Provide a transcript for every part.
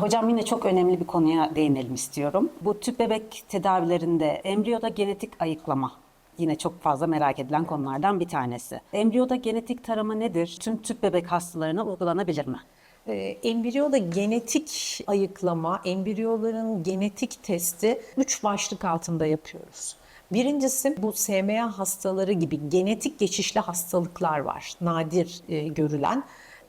Hocam yine çok önemli bir konuya değinelim istiyorum. Bu tüp bebek tedavilerinde embriyoda genetik ayıklama yine çok fazla merak edilen konulardan bir tanesi. Embriyoda genetik tarama nedir? Tüm tüp bebek hastalarına uygulanabilir mi? Ee, embriyoda genetik ayıklama, embriyoların genetik testi üç başlık altında yapıyoruz. Birincisi bu SMA hastaları gibi genetik geçişli hastalıklar var. Nadir e, görülen.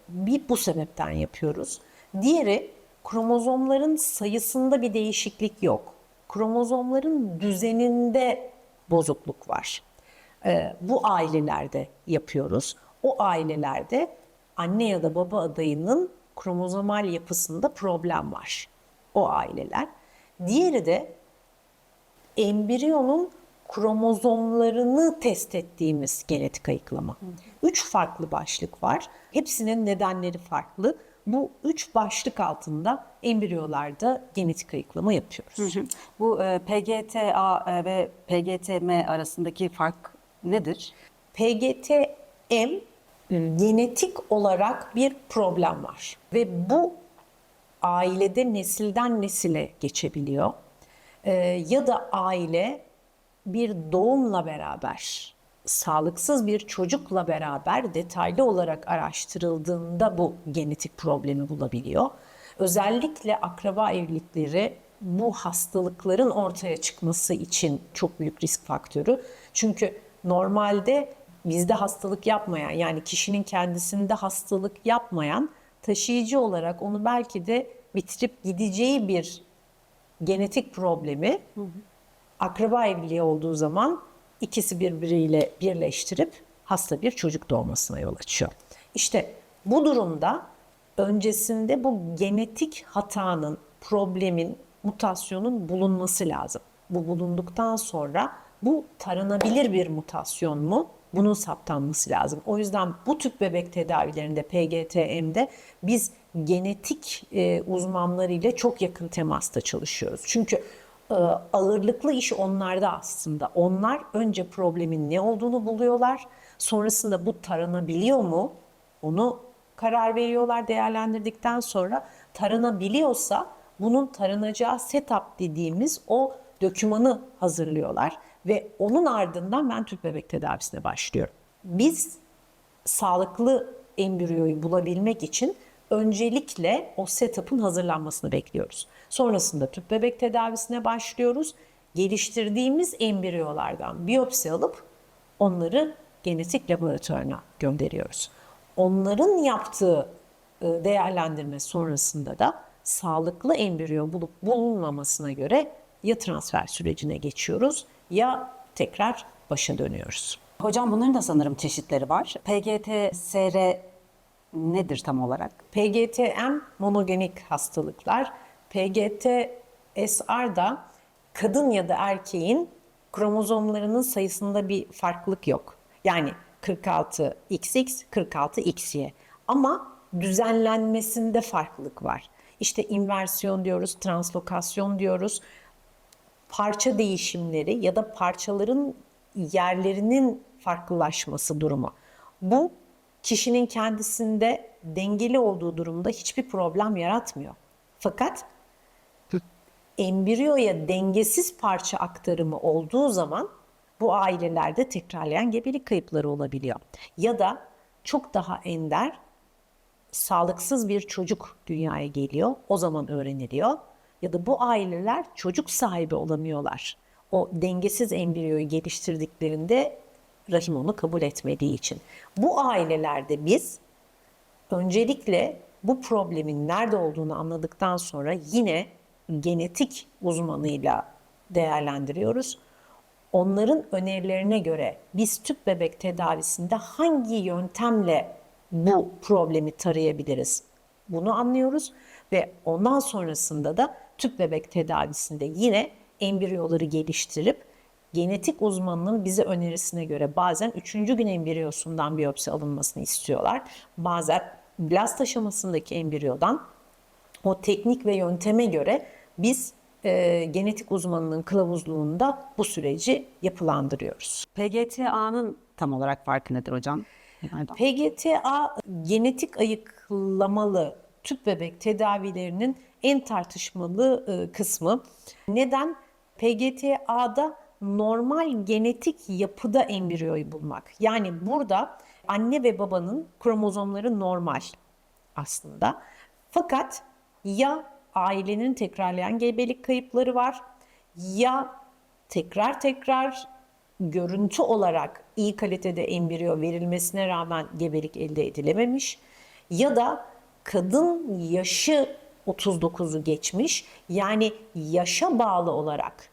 Bir bu sebepten yapıyoruz. Diğeri kromozomların sayısında bir değişiklik yok. Kromozomların düzeninde bozukluk var. Ee, bu ailelerde yapıyoruz. O ailelerde anne ya da baba adayının kromozomal yapısında problem var. O aileler. Diğeri de embriyonun kromozomlarını test ettiğimiz genetik ayıklama. Üç farklı başlık var. Hepsinin nedenleri farklı. Bu üç başlık altında embriyolarda genetik ayıklama yapıyoruz. Bu e, PGTA e, ve PGTM arasındaki fark nedir? PGT-M genetik olarak bir problem var ve bu ailede nesilden nesile geçebiliyor. Ee, ya da aile bir doğumla beraber, sağlıksız bir çocukla beraber detaylı olarak araştırıldığında bu genetik problemi bulabiliyor. Özellikle akraba evlilikleri bu hastalıkların ortaya çıkması için çok büyük risk faktörü. Çünkü normalde bizde hastalık yapmayan yani kişinin kendisinde hastalık yapmayan taşıyıcı olarak onu belki de bitirip gideceği bir genetik problemi akraba evliliği olduğu zaman ikisi birbiriyle birleştirip hasta bir çocuk doğmasına yol açıyor. İşte bu durumda öncesinde bu genetik hatanın, problemin, mutasyonun bulunması lazım. Bu bulunduktan sonra bu taranabilir bir mutasyon mu? Bunun saptanması lazım. O yüzden bu tüp bebek tedavilerinde PGT-M'de biz genetik e, uzmanlarıyla çok yakın temasta çalışıyoruz. Çünkü ağırlıklı iş onlarda aslında. Onlar önce problemin ne olduğunu buluyorlar. Sonrasında bu taranabiliyor mu? Onu karar veriyorlar değerlendirdikten sonra taranabiliyorsa bunun taranacağı setup dediğimiz o dökümanı hazırlıyorlar ve onun ardından ben tüp bebek tedavisine başlıyorum. Biz sağlıklı embriyoyu bulabilmek için öncelikle o setup'ın hazırlanmasını bekliyoruz. Sonrasında tüp bebek tedavisine başlıyoruz. Geliştirdiğimiz embriyolardan biyopsi alıp onları genetik laboratuvarına gönderiyoruz. Onların yaptığı e, değerlendirme sonrasında da sağlıklı embriyo bulup bulunmamasına göre ya transfer sürecine geçiyoruz ya tekrar başa dönüyoruz. Hocam bunların da sanırım çeşitleri var. PGT-SR nedir tam olarak? PGTM monogenik hastalıklar. PGT-SR da kadın ya da erkeğin kromozomlarının sayısında bir farklılık yok. Yani 46XX, 46XY. Ama düzenlenmesinde farklılık var. İşte inversiyon diyoruz, translokasyon diyoruz. Parça değişimleri ya da parçaların yerlerinin farklılaşması durumu. Bu kişinin kendisinde dengeli olduğu durumda hiçbir problem yaratmıyor. Fakat embriyoya dengesiz parça aktarımı olduğu zaman bu ailelerde tekrarlayan gebelik kayıpları olabiliyor. Ya da çok daha ender sağlıksız bir çocuk dünyaya geliyor. O zaman öğreniliyor. Ya da bu aileler çocuk sahibi olamıyorlar. O dengesiz embriyoyu geliştirdiklerinde rahim onu kabul etmediği için. Bu ailelerde biz öncelikle bu problemin nerede olduğunu anladıktan sonra yine genetik uzmanıyla değerlendiriyoruz. Onların önerilerine göre biz tüp bebek tedavisinde hangi yöntemle bu problemi tarayabiliriz? Bunu anlıyoruz ve ondan sonrasında da tüp bebek tedavisinde yine embriyoları geliştirip genetik uzmanının bize önerisine göre bazen 3. gün embriyosundan biyopsi alınmasını istiyorlar. Bazen blast aşamasındaki embriyodan o teknik ve yönteme göre biz e, genetik uzmanının kılavuzluğunda bu süreci yapılandırıyoruz. PGTA'nın tam olarak farkı nedir hocam? PGTA genetik ayıklamalı tüp bebek tedavilerinin en tartışmalı e, kısmı. Neden? PGT-A'da normal genetik yapıda embriyoyu bulmak. Yani burada anne ve babanın kromozomları normal aslında. Fakat ya ailenin tekrarlayan gebelik kayıpları var ya tekrar tekrar görüntü olarak iyi kalitede embriyo verilmesine rağmen gebelik elde edilememiş ya da kadın yaşı 39'u geçmiş yani yaşa bağlı olarak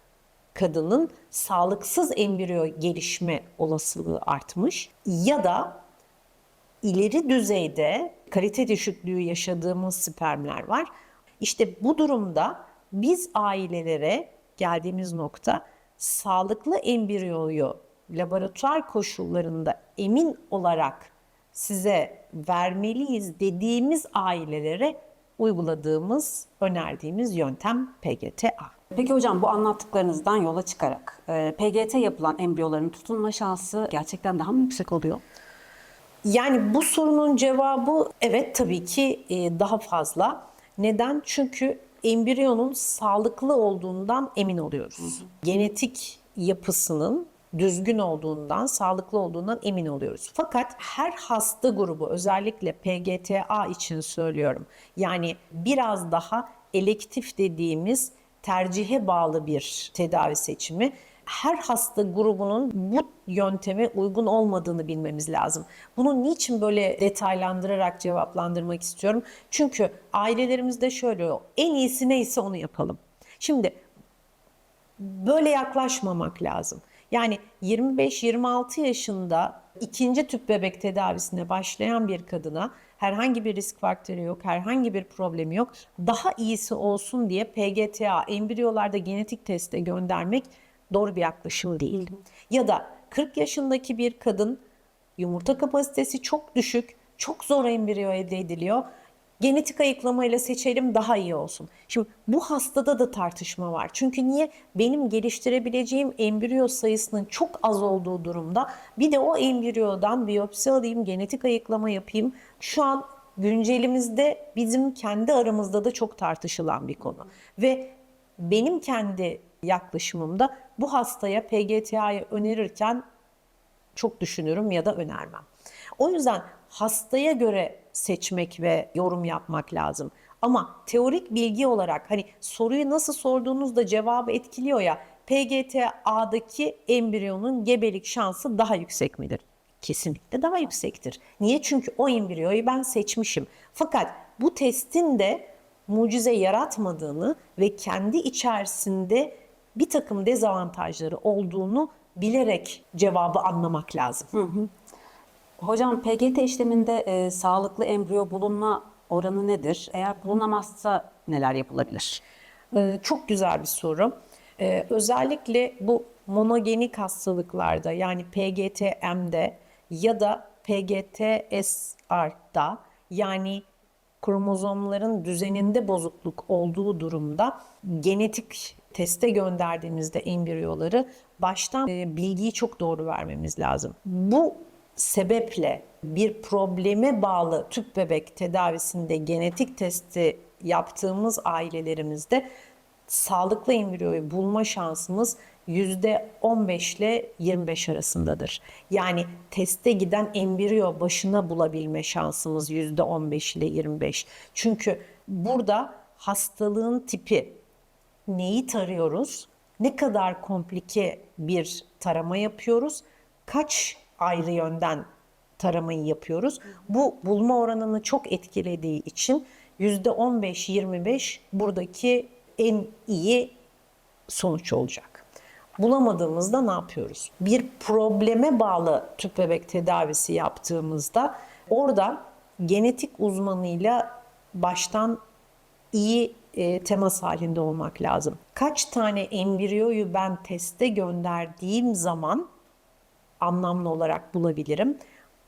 kadının sağlıksız embriyo gelişme olasılığı artmış ya da ileri düzeyde kalite düşüklüğü yaşadığımız spermler var. İşte bu durumda biz ailelere geldiğimiz nokta sağlıklı embriyoyu laboratuvar koşullarında emin olarak size vermeliyiz dediğimiz ailelere uyguladığımız, önerdiğimiz yöntem PGT-A. Peki hocam bu anlattıklarınızdan yola çıkarak e, PGT yapılan embriyoların tutulma şansı gerçekten daha mı yüksek oluyor? Yani bu sorunun cevabı evet tabii ki e, daha fazla. Neden? Çünkü embriyonun sağlıklı olduğundan emin oluyoruz. Genetik yapısının düzgün olduğundan, sağlıklı olduğundan emin oluyoruz. Fakat her hasta grubu özellikle PGTA için söylüyorum. Yani biraz daha elektif dediğimiz tercihe bağlı bir tedavi seçimi her hasta grubunun bu yönteme uygun olmadığını bilmemiz lazım. Bunu niçin böyle detaylandırarak cevaplandırmak istiyorum? Çünkü ailelerimizde şöyle en iyisi neyse onu yapalım. Şimdi böyle yaklaşmamak lazım. Yani 25-26 yaşında ikinci tüp bebek tedavisine başlayan bir kadına herhangi bir risk faktörü yok, herhangi bir problemi yok. Daha iyisi olsun diye PGTA, embriyolarda genetik teste göndermek doğru bir yaklaşım değil. Ya da 40 yaşındaki bir kadın yumurta kapasitesi çok düşük, çok zor embriyo elde ediliyor. Genetik ayıklamayla seçelim daha iyi olsun. Şimdi bu hastada da tartışma var. Çünkü niye? Benim geliştirebileceğim embriyo sayısının çok az olduğu durumda bir de o embriyodan biyopsi alayım, genetik ayıklama yapayım. Şu an güncelimizde bizim kendi aramızda da çok tartışılan bir konu. Ve benim kendi yaklaşımımda bu hastaya PGTA'yı önerirken çok düşünürüm ya da önermem. O yüzden hastaya göre seçmek ve yorum yapmak lazım. Ama teorik bilgi olarak hani soruyu nasıl sorduğunuzda cevabı etkiliyor ya PGT-A'daki embriyonun gebelik şansı daha yüksek midir? Kesinlikle daha yüksektir. Niye? Çünkü o embriyoyu ben seçmişim. Fakat bu testin de mucize yaratmadığını ve kendi içerisinde bir takım dezavantajları olduğunu bilerek cevabı anlamak lazım. Hocam PGT işleminde e, sağlıklı embriyo bulunma oranı nedir? Eğer bulunamazsa neler yapılabilir? Ee, çok güzel bir soru. Ee, özellikle bu monogenik hastalıklarda yani PGT-M'de ya da PGT-SR'da yani kromozomların düzeninde bozukluk olduğu durumda genetik teste gönderdiğimizde embriyoları baştan e, bilgiyi çok doğru vermemiz lazım. Bu sebeple bir probleme bağlı tüp bebek tedavisinde genetik testi yaptığımız ailelerimizde sağlıklı embriyoyu bulma şansımız %15 ile 25 arasındadır. Yani teste giden embriyo başına bulabilme şansımız %15 ile 25. Çünkü burada hastalığın tipi, neyi tarıyoruz, ne kadar komplike bir tarama yapıyoruz, kaç ayrı yönden taramayı yapıyoruz. Bu bulma oranını çok etkilediği için %15-25 buradaki en iyi sonuç olacak. Bulamadığımızda ne yapıyoruz? Bir probleme bağlı tüp bebek tedavisi yaptığımızda orada genetik uzmanıyla baştan iyi e, temas halinde olmak lazım. Kaç tane embriyoyu ben teste gönderdiğim zaman anlamlı olarak bulabilirim.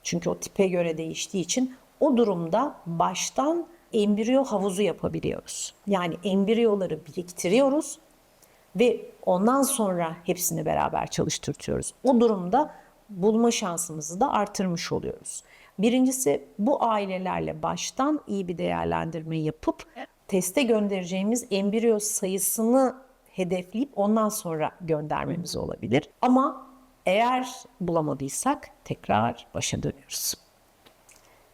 Çünkü o tipe göre değiştiği için o durumda baştan embriyo havuzu yapabiliyoruz. Yani embriyoları biriktiriyoruz ve ondan sonra hepsini beraber çalıştırtıyoruz. O durumda bulma şansımızı da artırmış oluyoruz. Birincisi bu ailelerle baştan iyi bir değerlendirme yapıp teste göndereceğimiz embriyo sayısını hedefleyip ondan sonra göndermemiz olabilir. Ama eğer bulamadıysak tekrar başa dönüyoruz.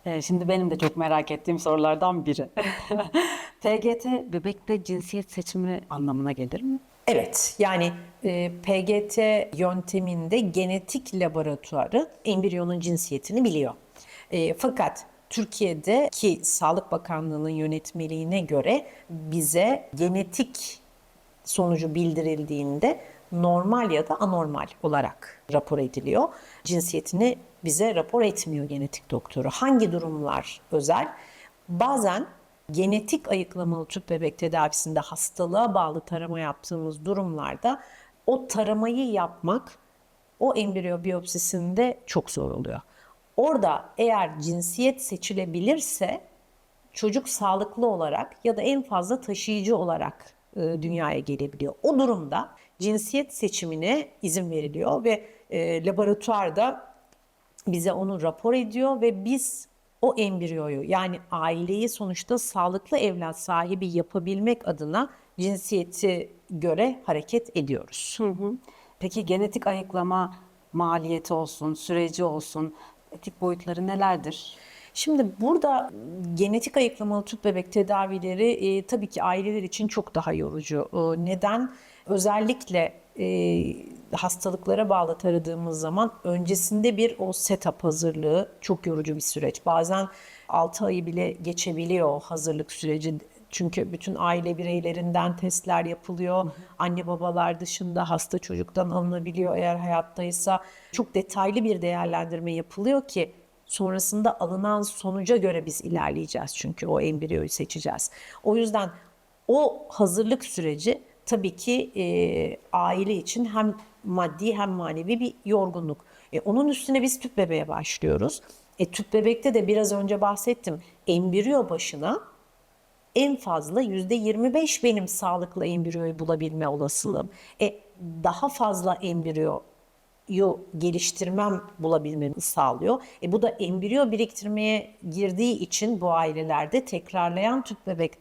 Ee, Şimdi benim de çok merak ettiğim sorulardan biri. PGT bebekte cinsiyet seçimi anlamına gelir mi? Evet, yani e, PGT yönteminde genetik laboratuvarı embriyonun cinsiyetini biliyor. E, fakat Türkiye'deki Sağlık Bakanlığı'nın yönetmeliğine göre bize genetik sonucu bildirildiğinde normal ya da anormal olarak rapor ediliyor. Cinsiyetini bize rapor etmiyor genetik doktoru. Hangi durumlar özel? Bazen genetik ayıklamalı tüp bebek tedavisinde hastalığa bağlı tarama yaptığımız durumlarda o taramayı yapmak o embriyo biyopsisinde çok zor oluyor. Orada eğer cinsiyet seçilebilirse çocuk sağlıklı olarak ya da en fazla taşıyıcı olarak e, dünyaya gelebiliyor. O durumda cinsiyet seçimine izin veriliyor ve e, laboratuvarda bize onu rapor ediyor ve biz o embriyoyu yani aileyi sonuçta sağlıklı evlat sahibi yapabilmek adına cinsiyeti göre hareket ediyoruz. Peki genetik ayıklama maliyeti olsun, süreci olsun, etik boyutları nelerdir? Şimdi burada genetik ayıklamalı tüp bebek tedavileri e, tabii ki aileler için çok daha yorucu. E, neden? Özellikle e, hastalıklara bağlı taradığımız zaman öncesinde bir o setup hazırlığı çok yorucu bir süreç. Bazen 6 ayı bile geçebiliyor o hazırlık süreci. Çünkü bütün aile bireylerinden testler yapılıyor. Anne babalar dışında hasta çocuktan alınabiliyor eğer hayattaysa. Çok detaylı bir değerlendirme yapılıyor ki sonrasında alınan sonuca göre biz ilerleyeceğiz çünkü o embriyoyu seçeceğiz. O yüzden o hazırlık süreci tabii ki e, aile için hem maddi hem manevi bir yorgunluk. E, onun üstüne biz tüp bebeğe başlıyoruz. E, tüp bebekte de biraz önce bahsettim. Embriyo başına en fazla yüzde 25 benim sağlıklı embriyoyu bulabilme olasılığım. E, daha fazla embriyoyu geliştirmem bulabilmemi sağlıyor. E, bu da embriyo biriktirmeye girdiği için bu ailelerde tekrarlayan tüp bebek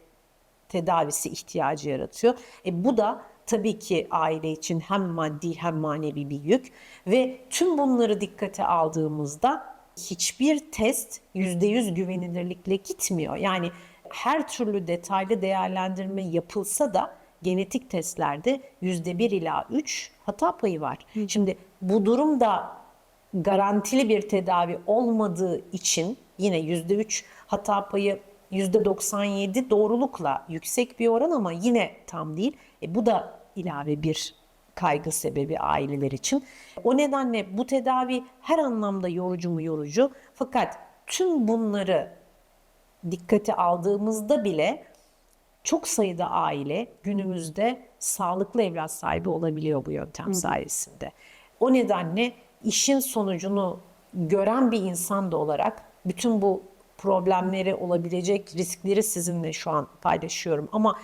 tedavisi ihtiyacı yaratıyor. E, bu da tabii ki aile için hem maddi hem manevi bir yük ve tüm bunları dikkate aldığımızda hiçbir test %100 güvenilirlikle gitmiyor. Yani her türlü detaylı değerlendirme yapılsa da genetik testlerde %1 ila 3 hata payı var. Şimdi bu durumda garantili bir tedavi olmadığı için yine %3 hata payı %97 doğrulukla yüksek bir oran ama yine tam değil. E, bu da ilave bir kaygı sebebi aileler için. O nedenle bu tedavi her anlamda yorucu mu yorucu fakat tüm bunları dikkate aldığımızda bile çok sayıda aile günümüzde sağlıklı evlat sahibi olabiliyor bu yöntem sayesinde. O nedenle işin sonucunu gören bir insan da olarak bütün bu problemleri olabilecek riskleri sizinle şu an paylaşıyorum ama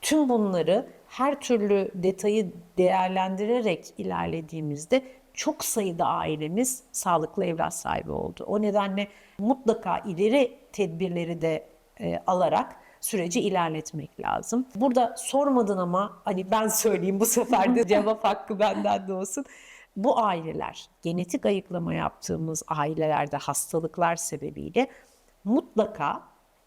tüm bunları her türlü detayı değerlendirerek ilerlediğimizde çok sayıda ailemiz sağlıklı evlat sahibi oldu. O nedenle mutlaka ileri tedbirleri de e, alarak süreci ilerletmek lazım. Burada sormadın ama hani ben söyleyeyim bu sefer de cevap hakkı benden de olsun. Bu aileler, genetik ayıklama yaptığımız ailelerde hastalıklar sebebiyle mutlaka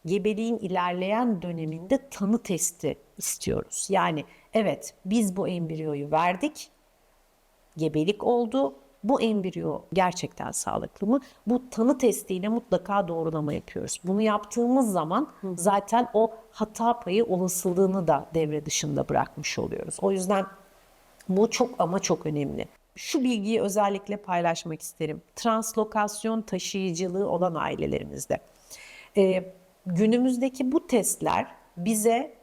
gebeliğin ilerleyen döneminde tanı testi istiyoruz. Yani evet biz bu embriyoyu verdik, gebelik oldu. Bu embriyo gerçekten sağlıklı mı? Bu tanı testiyle mutlaka doğrulama yapıyoruz. Bunu yaptığımız zaman zaten o hata payı olasılığını da devre dışında bırakmış oluyoruz. O yüzden bu çok ama çok önemli. Şu bilgiyi özellikle paylaşmak isterim. Translokasyon taşıyıcılığı olan ailelerimizde. Ee, günümüzdeki bu testler bize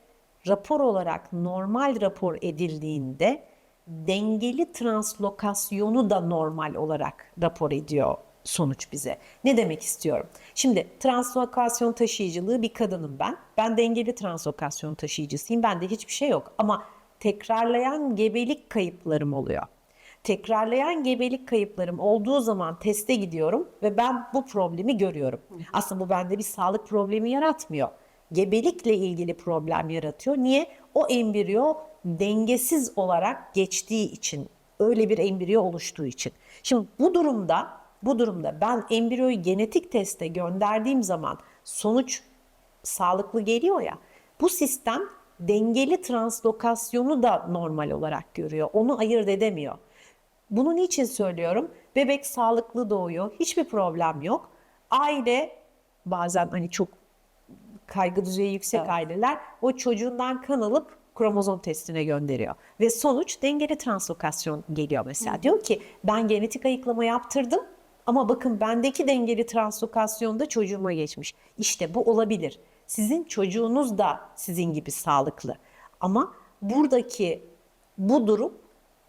rapor olarak normal rapor edildiğinde dengeli translokasyonu da normal olarak rapor ediyor sonuç bize. Ne demek istiyorum? Şimdi translokasyon taşıyıcılığı bir kadınım ben. Ben dengeli translokasyon taşıyıcısıyım. Bende hiçbir şey yok ama tekrarlayan gebelik kayıplarım oluyor. Tekrarlayan gebelik kayıplarım olduğu zaman teste gidiyorum ve ben bu problemi görüyorum. Aslında bu bende bir sağlık problemi yaratmıyor. gebelikle ilgili problem yaratıyor. Niye? O embriyo dengesiz olarak geçtiği için, öyle bir embriyo oluştuğu için. Şimdi bu durumda, bu durumda ben embriyoyu genetik teste gönderdiğim zaman sonuç sağlıklı geliyor ya. Bu sistem dengeli translokasyonu da normal olarak görüyor. Onu ayırt edemiyor. Bunu niçin söylüyorum? Bebek sağlıklı doğuyor. Hiçbir problem yok. Aile bazen hani çok kaygı düzeyi yüksek Evet. aileler o çocuğundan kan alıp kromozom testine gönderiyor. Ve sonuç dengeli translokasyon geliyor mesela. Diyor ki ben genetik ayıklama yaptırdım ama bakın bendeki dengeli translokasyonda çocuğuma geçmiş. İşte bu olabilir. Sizin çocuğunuz da sizin gibi sağlıklı. Ama buradaki bu durum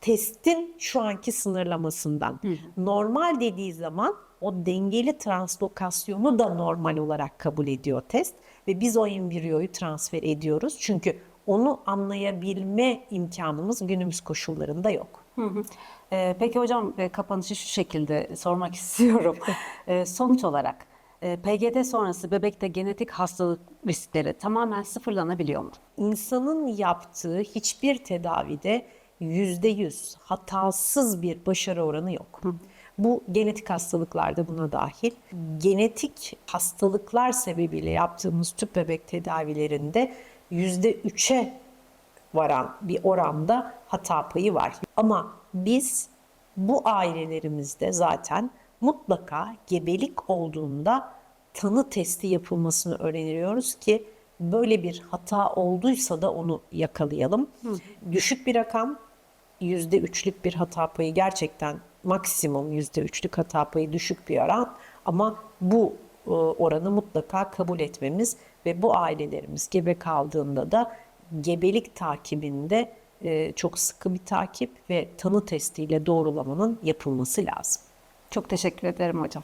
testin şu anki sınırlamasından. Normal dediği zaman o dengeli translokasyonu da normal olarak kabul ediyor test ve biz o embriyoyu transfer ediyoruz. Çünkü onu anlayabilme imkanımız günümüz koşullarında yok. Hı hı. Ee, peki hocam e, kapanışı şu şekilde sormak istiyorum. Ee, sonuç olarak e, PGD sonrası bebekte genetik hastalık riskleri tamamen sıfırlanabiliyor mu? İnsanın yaptığı hiçbir tedavide yüzde yüz hatasız bir başarı oranı yok. Bu genetik hastalıklarda buna dahil. Genetik hastalıklar sebebiyle yaptığımız tüp bebek tedavilerinde yüzde üçe varan bir oranda hata payı var. Ama biz bu ailelerimizde zaten mutlaka gebelik olduğunda tanı testi yapılmasını öğreniyoruz ki böyle bir hata olduysa da onu yakalayalım. Düşük bir rakam yüzde üçlük bir hata payı gerçekten maksimum yüzde üçlük hata payı düşük bir oran ama bu e, oranı mutlaka kabul etmemiz ve bu ailelerimiz gebe kaldığında da gebelik takibinde e, çok sıkı bir takip ve tanı testiyle doğrulamanın yapılması lazım. Çok teşekkür ederim hocam.